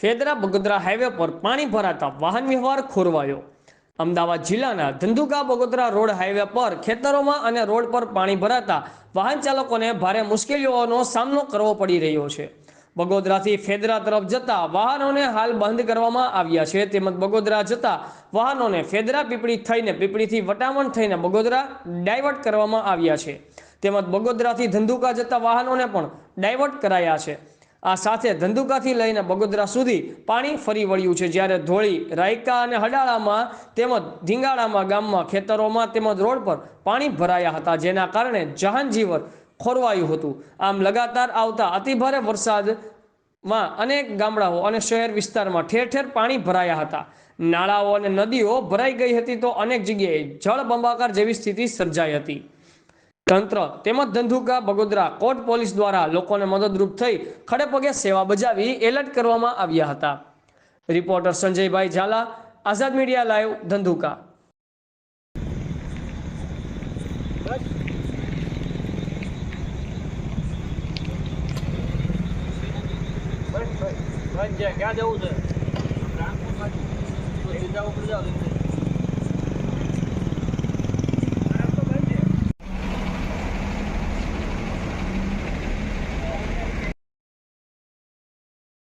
Fedara Bagodara highway પર પાણી ભરાતા વાહન વ્યવહાર ખોરવાયો. અમદાવાદ જિલ્લાના ધંધુકા બગોદરા રોડ હાઈવે પર ખેતરોમાં અને રોડ પર પાણી ભરાતા વાહન ચાલકોને ભારે મુશ્કેલીઓનો સામનો કરવો પડી રહ્યો છે. બગોદરાથી ફેદરા તરફ જતા વાહનોને હાલ બંધ કરવામાં આવ્યા છે. તેમજ બગોદરા જતા વાહનોને ફેદરા પીપળી થઈને પીપળીથી વટામણ થઈને બગોદરા ડાયવર્ટ કરવામાં આવ્યા છે. તેમજ બગોદરાથી ધંધુકા જતા વાહનોને પણ ડાયવર્ટ કરાયા છે. આ સાથે ધંધુકાથી લઈને બગોદરા સુધી પાણી ફરી વળ્યું છે. જ્યારે ધોળી, રાયકા અને હડાળામાં તેમજ ધીંગાળામાં ગામમાં ખેતરોમાં તેમજ રોડ પર પાણી ભરાયા હતા, જેના કારણે જહાનજીવન ખોરવાયું હતું. આમ લગાતાર આવતા અતિભારે વરસાદમાં અનેક ગામડાઓ અને શહેર વિસ્તારમાં ઠેર ઠેર પાણી ભરાયા હતા. નાળાઓ અને નદીઓ ભરાઈ ગઈ હતી તો અનેક જગ્યાએ જળ બંબાકાર જેવી સ્થિતિ સર્જાઈ હતી. તંત્ર તેમજ ધંધુકા બગોદરા કોટ પોલીસ દ્વારા લોકોને મદદરૂપ થઈ ખડેપગે સેવા બજાવી એલર્ટ કરવામાં આવ્યા હતા. Reporter Sanjaybhai Zala, Azad media live, Dhandhuka. ક્યાં જવું છે.